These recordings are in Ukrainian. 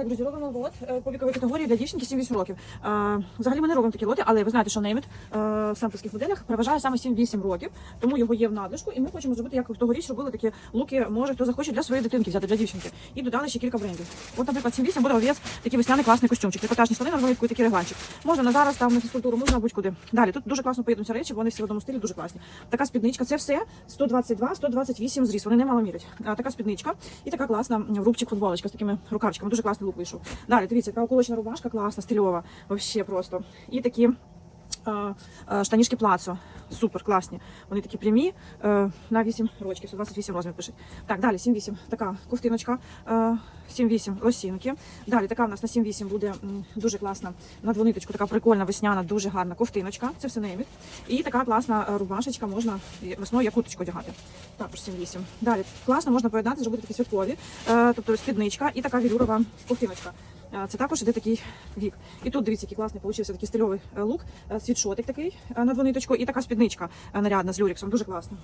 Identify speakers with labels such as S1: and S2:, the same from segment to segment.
S1: Так, друзі, лот е, по категорії для дівчинки 7-8 років. Е, Взагалі ми не робимо такі лоти, але ви знаєте, що Нейміт в сампельських моделях переважає саме 7-8 років, тому його є в надлишку, і ми хочемо зробити, як тогоріч робили такі луки, може хто захоче для своєї дитинки взяти, для дівчинки. І додали ще кілька брендів. От, наприклад, 7-8 буде овець, такий весняний класний костюмчик, трикотажні штани на розмітку і такий регланчик. Можна на зараз там на фізкультуру, можна будь-куди. Далі тут дуже класно поєднуються речі, вони всі в одному стилі дуже класні. Така спідничка, це все 122-128 зріс. Вони немало мірять. Така спідничка і така класна рубчик футболочка з такими рукавчиками. Дуже класний лук вийшов. Далі дивіться, уколочна рубашка, класна, стильова, вообще просто. І такі. Штанішки плацо, супер класні. Вони такі прямі е, на 8 рочків, 128 розмір пишуть. Так, далі 7-8, така ковтиночка, е, 7-8 лосінки. Далі така в нас на 7-8 буде дуже класна на двониточку, така прикольна весняна, дуже гарна ковтиночка. Це все нейміт. І така класна е, рубашечка, можна весною як курточку одягати. Також 7-8. Далі класно можна поєднати, зробити такі святкові, е, тобто спідничка і така вілюрова ковтиночка. Це також іде такий вік. І тут дивіться, який класний получився такий стильовий е, лук, е, світшотик такий е, на двониточку, і така спідничка нарядна з люріксом. Дуже класно.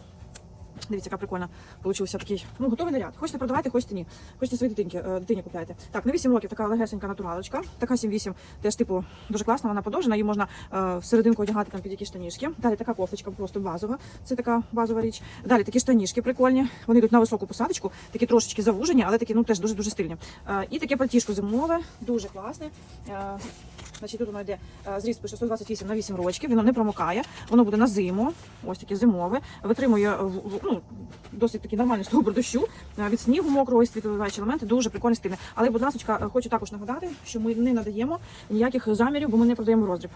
S1: Дивіться, яка прикольна получився такий. Ну, готовий наряд. Хочете продавати, хочете ні. Хочете своїй дитинки, е, дитині купляйте. Так, на 8 років така легесенька натуралочка. Така 7-8, теж типу дуже класна, вона подовжена, її можна е, всерединку одягати там під якісь штанішки. Далі така кофточка, просто базова. Це така базова річ. Далі такі штанішки прикольні. Вони йдуть на високу посадочку, такі трошечки завужені, але такі ну теж дуже дуже стильні. Е, і таке пальтішко зимове, дуже класне. Е, Значить, тут воно йде е, зріст пише 128 на 8 рочків, воно не промокає, воно буде на зиму, ось таке зимове, витримує е, ну, досить такий нормальний стовбур дощу е, від снігу мокрого ось світловиваючі елементи, дуже прикольне стильне. Але, будь ласка, хочу також нагадати, що ми не надаємо ніяких замірів, бо ми не продаємо роздріб.